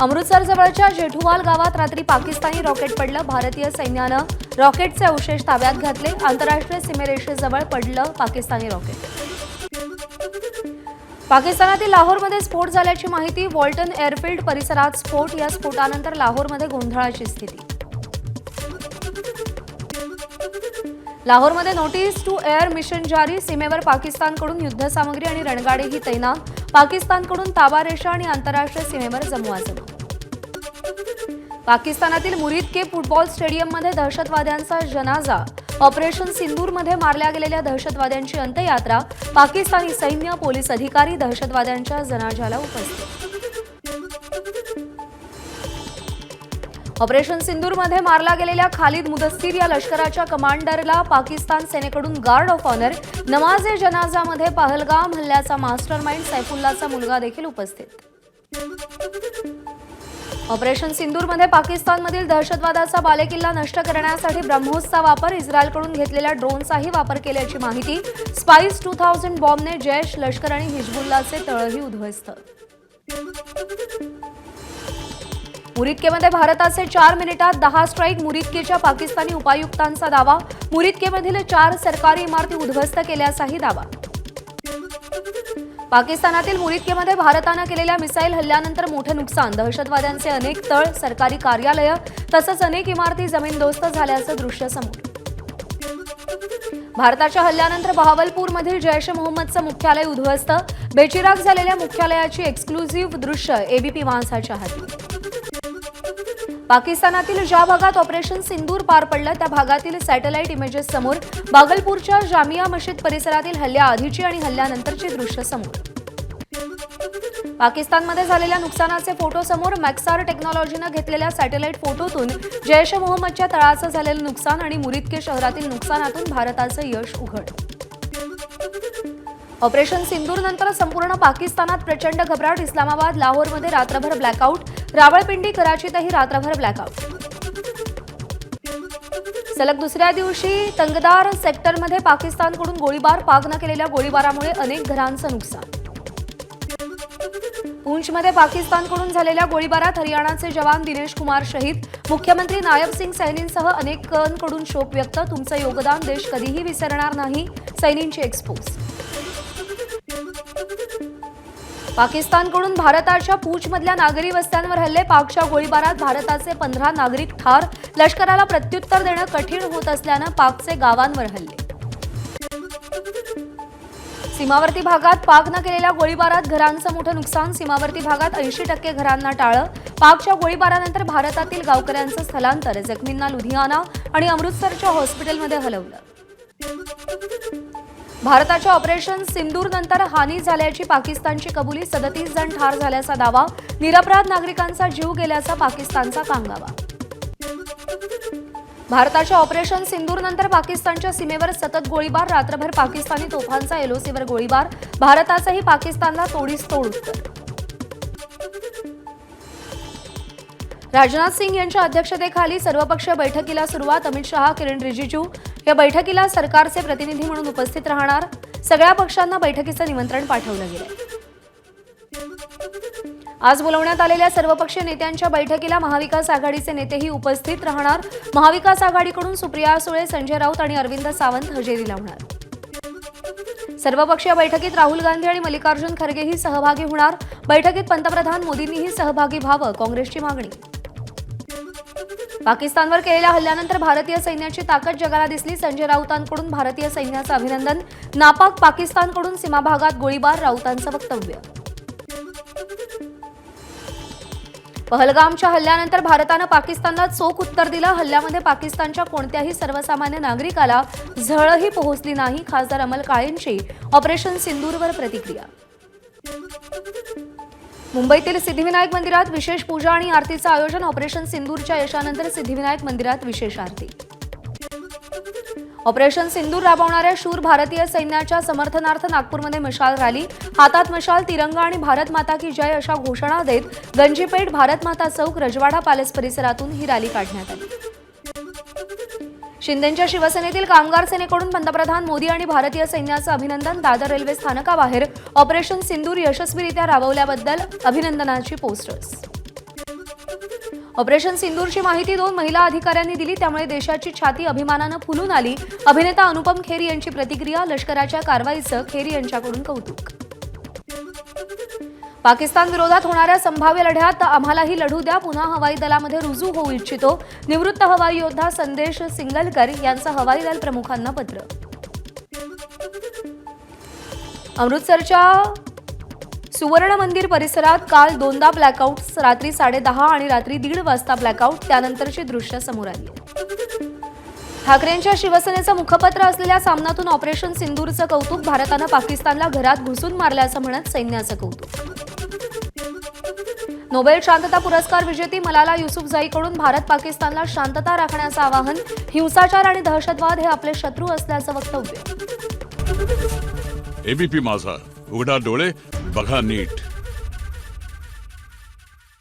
अमृतसरजवळच्या जेठुवाल गावात रात्री पाकिस्तानी रॉकेट पडलं. भारतीय सैन्यानं रॉकेटचे अवशेष ताब्यात घातले. आंतरराष्ट्रीय सीमेरेषेजवळ पडलं पाकिस्तानी रॉकेट. पाकिस्तानातील लाहोरमध्ये स्फोट झाल्याची माहिती वॉल्टन एअरफील्ड परिसरात स्फोट. या स्फोटानंतर लाहोरमध्ये गोंधळाची स्थिती. लाहोरमध्ये नोटीस टू एअर मिशन जारी. सीमेवर पाकिस्तानकडून युद्धसामग्री आणि रणगाडेही तैनात. पाकिस्तानकडून ताबा रेषा आणि आंतरराष्ट्रीय सीमेवर जमवाजमव. पाकिस्तानातील मुरीद के फुटबॉल स्टेडियममध्ये दहशतवाद्यांचा जनाजा. ऑपरेशन सिंदूरमध्ये मारल्या गेलेल्या दहशतवाद्यांची अंत्ययात्रा. पाकिस्तानी सैन्य पोलीस अधिकारी दहशतवाद्यांच्या जनाजाला उपस्थित. ऑपरेशन सिंदूरमध्ये मारला गेलेल्या खालिद मुदस्सीर या लष्कराच्या कमांडरला पाकिस्तान सेनेकडून गार्ड ऑफ ऑनर नमाजे जनाजामध्ये पहलगाम हल्ल्याचा मास्टर माइंड सैफुल्लाचा मुलगा देखील उपस्थित. ऑपरेशन सिंदूरमध्ये पाकिस्तानमधील दहशतवादाचा बालेकिल्ला नष्ट करण्यासाठी ब्रह्मोसचा वापर इस्रायलकडून घेतलेल्या ड्रोनचाही वापर केल्याची माहिती स्पाइस टू थाउजंड बॉम्बने जैश लष्कर आणि हिजबुल्लाचे तळही उद्ध्वस्त. मुरिदकेमध्ये भारताचे चार मिनिटात दहा स्ट्राईक मुरिदकेच्या पाकिस्तानी उपायुक्तांचा दावा. मुरिदकेमधील चार सरकारी इमारती उद्ध्वस्त केल्याचाही दावा. पाकिस्तानातील मुरिदकेमध्ये भारतानं केलेल्या मिसाईल हल्ल्यानंतर मोठं नुकसान. दहशतवाद्यांचे अनेक तळ सरकारी कार्यालयं तसंच अनेक इमारती जमीनदोस्त झाल्याचं दृश्य समोर. भारताच्या हल्ल्यानंतर बहावलपूरमधील जैश मोहम्मदचं मुख्यालय उद्ध्वस्त. बेचिराग झालेल्या मुख्यालयाची एक्सक्लुझिव्ह दृश्य एबीपी माणसाच्या हाती. पाकिस्तानातील ज्या भागात ऑपरेशन सिंदूर पार पडलं त्या भागातील सॅटेलाईट इमेजेस समोर बागलपूरच्या जामिया मशीद परिसरातील हल्ल्याआधीची आणि हल्ल्यानंतरची दृश्य समोर. पाकिस्तानमध्ये झालेल्या नुकसानाचे फोटो समोर मॅक्सार टेक्नॉलॉजीनं घेतलेल्या सॅटेलाईट फोटोतून जैश मोहम्मदच्या तळाचं झालेलं नुकसान आणि मुरिदके शहरातील नुकसानातून भारताचं यश उघड. ऑपरेशन सिंदूरनंतर संपूर्ण पाकिस्तानात प्रचंड घबराट इस्लामाबाद लाहोरमध्ये रात्रभर ब्लॅकआउट रावळपिंडी कराचीतही रात्रभर ब्लॅकआउट सलग दुसऱ्या दिवशी तंगदार सेक्टरमध्ये पाकिस्तानकडून गोळीबार पाकनं केलेल्या गोळीबारामुळे अनेक घरांचं नुकसान. पूंछमध्ये पाकिस्तानकडून झालेल्या गोळीबारात हरियाणाचे जवान दिनेश कुमार शहीद. मुख्यमंत्री नायब सिंग सैनींसह अनेकांकडून शोक व्यक्त. तुमचं योगदान देश कधीही विसरणार नाही सैनींची एक्सपोज पाकिस्तानकडून भारताच्या पूछमधल्या नागरी वस्त्यांवर हल्ले पाकच्या गोळीबारात भारताचे पंधरा नागरिक ठार लष्कराला प्रत्युत्तर देणं कठीण होत असल्यानं पाकचे गावांवर हल्ले. सीमावर्ती भागात पाकनं केलेल्या गोळीबारात घरांचं मोठं नुकसान सीमावर्ती भागात ऐंशी टक्के घरांना टाळं पाकच्या गोळीबारानंतर भारतातील गावकऱ्यांचं स्थलांतर जखमींना लुधियाना आणि अमृतसरच्या हॉस्पिटलमध्ये हलवलं. भारताच्या ऑपरेशन सिंदूर नंतर हानी झाल्याची पाकिस्तानची कबुली सदतीस जण ठार झाल्याचा दावा निरपराध नागरिकांचा जीव गेल्याचा पाकिस्तानचा कांगावा. भारताच्या ऑपरेशन सिंदूरनंतर पाकिस्तानच्या सीमेवर सतत गोळीबार रात्रभर पाकिस्तानी तोफांचा एलओसीवर गोळीबार भारताचंही पाकिस्तानला तोडीस तोड उत्तर. राजनाथ सिंग यांच्या अध्यक्षतेखाली सर्वपक्षीय बैठकीला सुरुवात अमित शहा किरण रिजिजू. या बैठकीला सरकारचे प्रतिनिधी म्हणून उपस्थित राहणार. सगळ्या पक्षांना बैठकीचं निमंत्रण पाठवलं गेलं आज बोलवण्यात आलेल्या सर्वपक्षीय नेत्यांच्या बैठकीला महाविकास आघाडीचे नेतेही उपस्थित राहणार. महाविकास आघाडीकडून सुप्रिया सुळे संजय राऊत आणि अरविंद सावंत हजेरी लावणार. सर्वपक्षीय बैठकीत राहुल गांधी आणि मल्लिकार्जुन खरगेही सहभागी होणार. बैठकीत पंतप्रधान मोदींनीही सहभागी व्हावं काँग्रेसची मागणी. पाकिस्तानवर केलेल्या हल्ल्यानंतर भारतीय सैन्याची ताकद जगाला दिसली. संजय राऊतांकडून भारतीय सैन्याचं अभिनंदन. नापाक पाकिस्तानकडून सीमा भागात गोळीबार राऊतांचं वक्तव्य. पहलगामच्या हल्ल्यानंतर भारतानं पाकिस्तानला चोख उत्तर दिलं. हल्ल्यामध्ये पाकिस्तानच्या कोणत्याही सर्वसामान्य नागरिकाला झळही पोहोचली नाही खासदार अमल काळेंची. ऑपरेशन सिंदूरवर प्रतिक्रिया. मुंबईतील सिद्धिविनायक मंदिरात विशेष पूजा आणि आरतीचं आयोजन ऑपरेशन सिंदूरच्या यशानंतर सिद्धिविनायक मंदिरात विशेष आरती. ऑपरेशन सिंदूर राबवणाऱ्या शूर भारतीय सैन्याच्या समर्थनार्थ नागपूरमध्ये मशाल रॅली हातात मशाल तिरंगा आणि भारत माता की जय अशा घोषणा देत गंजीपेठ भारत माता चौक रजवाडा पॅलेस परिसरातून ही रॅली काढण्यात आली. शिंदेच्या शिवसेनेतील कामगार सेनेकडून पंतप्रधान मोदी आणि भारतीय सैन्याचं अभिनंदन दादर रेल्वे स्थानकाबाहेर ऑपरेशन सिंदूर यशस्वीरित्या राबवल्याबद्दल अभिनंदनाची पोस्टर्स. ऑपरेशन सिंदूरची माहिती दोन महिला अधिकाऱ्यांनी दिली त्यामुळे देशाची छाती अभिमानानं फुलून आली. अभिनेता अनुपम खेर यांची प्रतिक्रिया लष्कराच्या कारवाईचं खेर यांच्याकडून कौतुक. पाकिस्तान विरोधात होणाऱ्या संभाव्य लढ्यात आम्हालाही लढू द्या. पुन्हा हवाई दलामध्ये रुजू होऊ इच्छितो. निवृत्त हवाई योद्धा संदेश सिंगलकर यांचं हवाई दल प्रमुखांना पत्र. अमृतसरच्या सुवर्ण मंदिर परिसरात काल दोनदा ब्लॅकआउट्स रात्री साडेदहा आणि रात्री दीड वाजता ब्लॅकआउट त्यानंतरची दृश्य समोर आली. ठाकरेंच्या शिवसेनेचं मुखपत्र असलेल्या सामन्यातून ऑपरेशन सिंदूरचं कौतुक भारतानं पाकिस्तानला घरात घुसून मारल्याचं म्हणत सैन्याचं कौतुक. नोबेल शांतता पुरस्कार विजेती मलाला युसुफजाईकडून भारत पाकिस्तानला शांतता राखण्याचं आवाहन हिंसाचार आणि दहशतवाद हे आपले शत्रू असल्याचं वक्तव्य. एबीपी माझा उघडा डोळे बघा नीट.